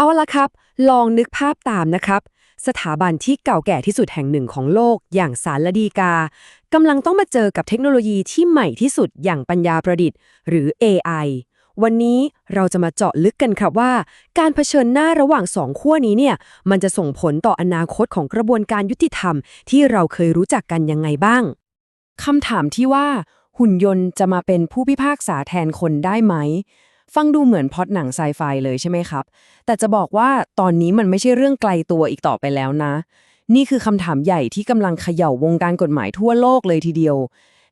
เอาละครับ ลองนึกภาพตามนะครับ สถาบันที่เก่าแก่ที่สุดแห่งหนึ่งของโลก อย่างสารดีกากำลังต้องมาเจอกับเทคโนโลยีที่ใหม่ที่สุดอย่างปัญญาประดิษฐ์ หรือ AI วันนี้เราจะมาเจาะลึกกันครับว่า การเผชิญหน้าระหว่างสองขั้วนี้เนี่ย มันจะส่งผลต่ออนาคตของกระบวนการยุติธรรม ที่เราเคยรู้จักกันยังไงบ้างคำถามที่ว่า หุ่นยนต์จะมาเป็นผู้พิพากษาแทนคนได้ไหม ฟังดูเหมือนพอดหนังไซไฟเลยใช่ไหมครับ แต่จะบอกว่าตอนนี้มันไม่ใช่เรื่องไกลตัวอีกต่อไปแล้วนะ นี่คือคำถามใหญ่ที่กำลังเขย่าวงการกฎหมายทั่วโลกเลยทีเดียว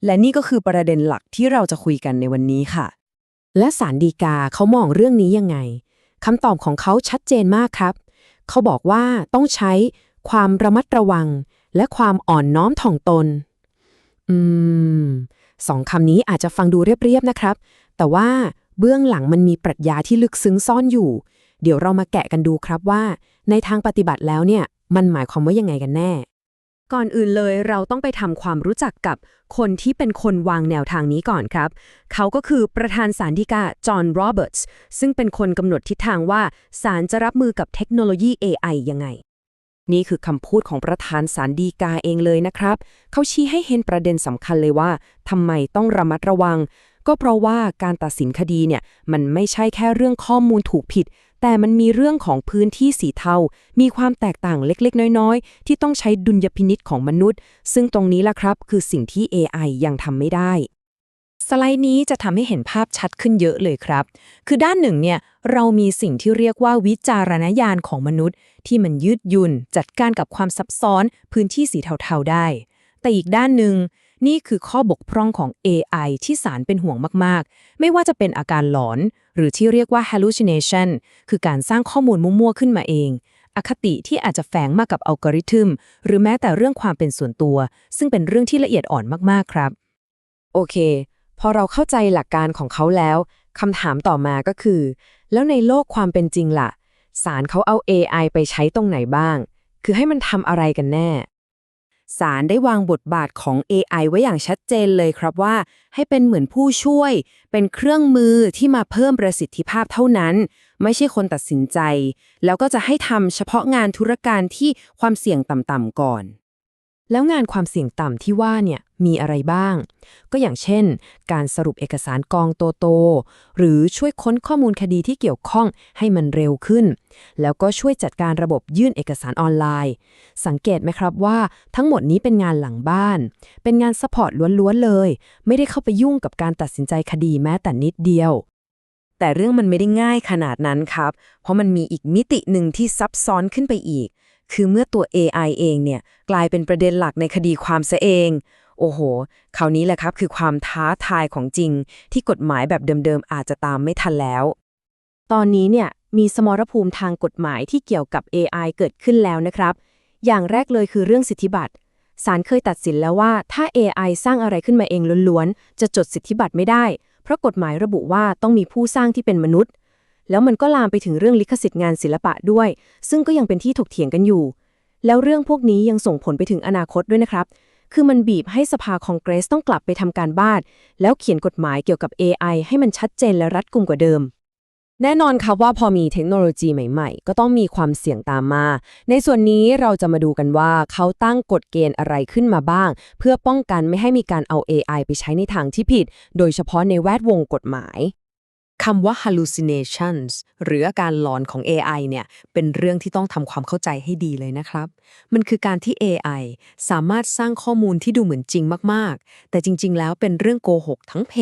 และนี่ก็คือประเด็นหลักที่เราจะคุยกันในวันนี้ค่ะ และสารดีกาเขามองเรื่องนี้ยังไงคำตอบของเขาชัดเจนมากครับ เขาบอกว่าต้องใช้ความระมัดระวัง และความอ่อนน้อมถ่อมตน อืมสองคำนี้อาจจะฟังดูเรียบๆนะครับ แต่ว่า เบื้องหลังมันมีปรัชญาที่ลึกซึ้งซ่อนอยู่ เดี๋ยวเรามาแกะกันดูครับว่า ในทางปฏิบัติแล้วเนี่ย มันหมายความว่ายังไงกันแน่ ก่อนอื่นเลยเราต้องไปทำความรู้จักกับคนที่เป็นคนวางแนวทางนี้ก่อนครับ เขาก็คือประธานศาลฎีกาจอห์นโรเบิร์ตส์ซึ่งเป็นคนกำหนดทิศทางว่าศาลจะรับมือกับเทคโนโลยี AI ยังไงนี่คือคำพูดของประธานศาลฎีกาเองเลยนะครับ เขาชี้ให้เห็นประเด็นสำคัญเลยว่าทำไมต้องระมัดระวัง ก็เพราะว่าการตัดสินคดีเนี่ยมันไม่ใช่แค่เรื่องข้อมูลถูกผิด แต่มันมีเรื่องของพื้นที่สีเทา มีความแตกต่างเล็กๆ น้อยๆ ที่ต้องใช้ดุลยพินิษของมนุษย์ ซึ่งตรงนี้ล่ะครับ คือสิ่งที่ AI ยังทำไม่ได้ สไลด์นี้จะทำให้เห็นภาพชัดขึ้นเยอะเลยครับ คือด้านหนึ่งเนี่ยเรามีสิ่งที่เรียกว่าวิจารณญาณของมนุษย์ ที่มันยืดหยุ่นจัดการกับความซับซ้อน พื้นที่สีเทาๆได้ แต่อีกด้านหนึ่ง นี่คือข้อบกพร่องของ AI ที่สารเป็นห่วงมาก ๆ ไม่ว่าจะเป็นอาการหลอน หรือที่เรียกว่า hallucination คือการสร้างข้อมูลมั่วๆขึ้นมาเอง อคติที่อาจจะแฝงมากับอัลกอริทึม หรือแม้แต่เรื่องความเป็นส่วนตัว ซึ่งเป็นเรื่องที่ละเอียดอ่อนมาก ๆ ครับ โอเค พอเราเข้าใจหลักการของเขาแล้วคำถามต่อมาก็คือ แล้วในโลกความเป็นจริงล่ะ สารเขาเอา AI ไปใช้ตรงไหนบ้าง คือให้มันทำอะไรกันแน่ สารได้วางบทบาทของ AI ไว้อย่างชัดเจนเลยครับว่า ให้เป็นเหมือนผู้ช่วย เป็นเครื่องมือที่มาเพิ่มประสิทธิภาพเท่านั้น ไม่ใช่คนตัดสินใจ แล้วก็จะให้ทำเฉพาะงานธุรการที่ความเสี่ยงต่ำๆก่อน แล้วงานความเสี่ยงต่ำที่ว่าเนี่ยมีอะไรบ้าง ก็อย่างเช่น การสรุปเอกสารกองโตๆหรือช่วยค้นข้อมูลคดีที่เกี่ยวข้องให้มันเร็วขึ้น แล้วก็ช่วยจัดการระบบยื่นเอกสารออนไลน์ สังเกตไหมครับว่าทั้งหมดนี้เป็นงานหลังบ้าน เป็นงานสปอร์ตล้วนๆเลย ไม่ได้เข้าไปยุ่งกับการตัดสินใจคดีแม้แต่นิดเดียวแต่เรื่องมันไม่ได้ง่ายขนาดนั้นครับ เพราะมันมีอีกมิติหนึ่งที่ซับซ้อนขึ้นไปอีก คือเมื่อตัว AI เองเนี่ยกลายเป็นประเด็นหลักในคดีความซะเอง โอ้โห คราวนี้แหละครับคือความท้าทายของจริง ที่กฎหมายแบบเดิมๆ อาจจะตามไม่ทันแล้ว ตอนนี้เนี่ยมีสมรภูมิทางกฎหมายที่เกี่ยวกับ AI เกิดขึ้นแล้วนะครับ อย่างแรกเลยคือเรื่องสิทธิบัตรศาลเคยตัดสินแล้วว่าถ้า AI สร้างอะไรขึ้นมาเองล้วนๆ จะจดสิทธิบัตรไม่ได้ เพราะกฎหมายระบุว่าต้องมีผู้สร้างที่เป็นมนุษย์ แล้วมันก็ลามไปถึงเรื่องลิขสิทธิ์งานศิลปะด้วย ซึ่งก็ยังเป็นที่ถกเถียงกันอยู่ แล้วเรื่องพวกนี้ยังส่งผลไปถึงอนาคตด้วยนะครับ คือมันบีบให้สภาคองเกรสต้องกลับไปทำการบ้าน แล้วเขียนกฎหมายเกี่ยวกับ AI ให้มันชัดเจนและรัดกุมกว่าเดิมแน่นอนครับว่าพอมีเทคโนโลยีใหม่ๆ ก็ต้องมีความเสี่ยงตามมา ในส่วนนี้เราจะมาดูกันว่าเขาตั้งกฎเกณฑ์อะไรขึ้นมาบ้าง เพื่อป้องกันไม่ให้มีการเอา AI ไปใช้ในทางที่ผิด โดยเฉพาะในแวดวงกฎหมาย คำว่า hallucinations หรืออาการหลอนของ AI เนี่ย เป็นเรื่องที่ต้องทำความเข้าใจให้ดีเลยนะครับ มันคือการที่ AI สามารถสร้างข้อมูลที่ดูเหมือนจริงมากๆ แต่จริง ๆ แล้วเป็นเรื่องโกหกทั้งเพ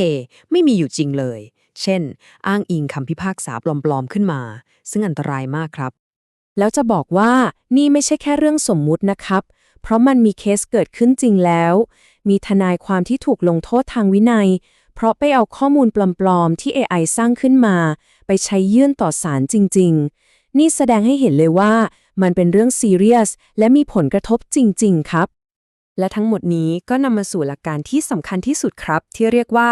ไม่มีอยู่จริงเลย เช่น อ้างอิงคำพิพากษาปลอม ๆ ขึ้นมา ซึ่งอันตรายมากครับ แล้วจะบอกว่านี่ไม่ใช่แค่เรื่องสมมุตินะครับ เพราะมันมีเคสเกิดขึ้นจริงแล้ว มีทนายความที่ถูกลงโทษทางวินัย เพราะไปเอาข้อมูลปลอมๆ ที่ AI สร้างขึ้นมา ไปใช้ยื่นต่อศาลจริง ๆ นี่แสดงให้เห็นเลยว่ามันเป็นเรื่องซีเรียสและมีผลกระทบจริง ๆ ครับ และทั้งหมดนี้ก็นำมาสู่หลักการที่สำคัญที่สุดครับ ที่เรียกว่า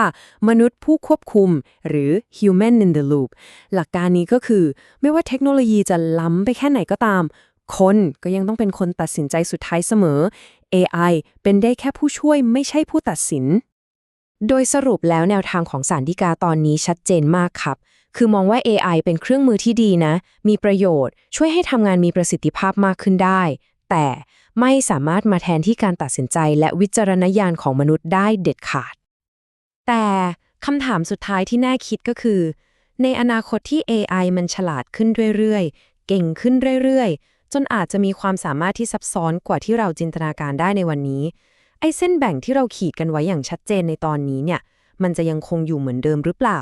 มนุษย์ผู้ควบคุม หรือ human in the loop หลักการนี้ก็คือ ไม่ว่าเทคโนโลยีจะล้ำไปแค่ไหนก็ตาม คนก็ยังต้องเป็นคนตัดสินใจสุดท้ายเสมอ AI เป็นได้แค่ผู้ช่วยไม่ใช่ผู้ตัดสิน โดยสรุปแล้วแนวทางของสารดีกาตอนนี้ชัดเจนมากครับ คือมองว่า AI เป็นเครื่องมือที่ดีนะ มีประโยชน์ ช่วยให้ทำงานมีประสิทธิภาพมากขึ้นได้ แต่ไม่สามารถมาแทนที่การตัดสินใจและวิจารณญาณของมนุษย์ได้เด็ดขาด แต่คำถามสุดท้ายที่น่าคิดก็คือ ในอนาคตที่ AI มันฉลาดขึ้นเรื่อยๆ เก่งขึ้นเรื่อยๆ จนอาจจะมีความสามารถที่ซับซ้อนกว่าที่เราจินตนาการได้ในวันนี้ ไอ้เส้นแบ่งที่เราขีดกันไว้อย่างชัดเจนในตอนนี้เนี่ย มันจะยังคงอยู่เหมือนเดิมหรือเปล่า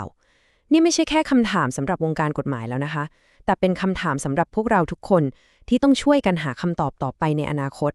นี่ไม่ใช่แค่คำถามสำหรับวงการกฎหมายแล้วนะคะ แต่เป็นคำถามสำหรับพวกเราทุกคนที่ต้องช่วยกันหาคำตอบต่อไปในอนาคต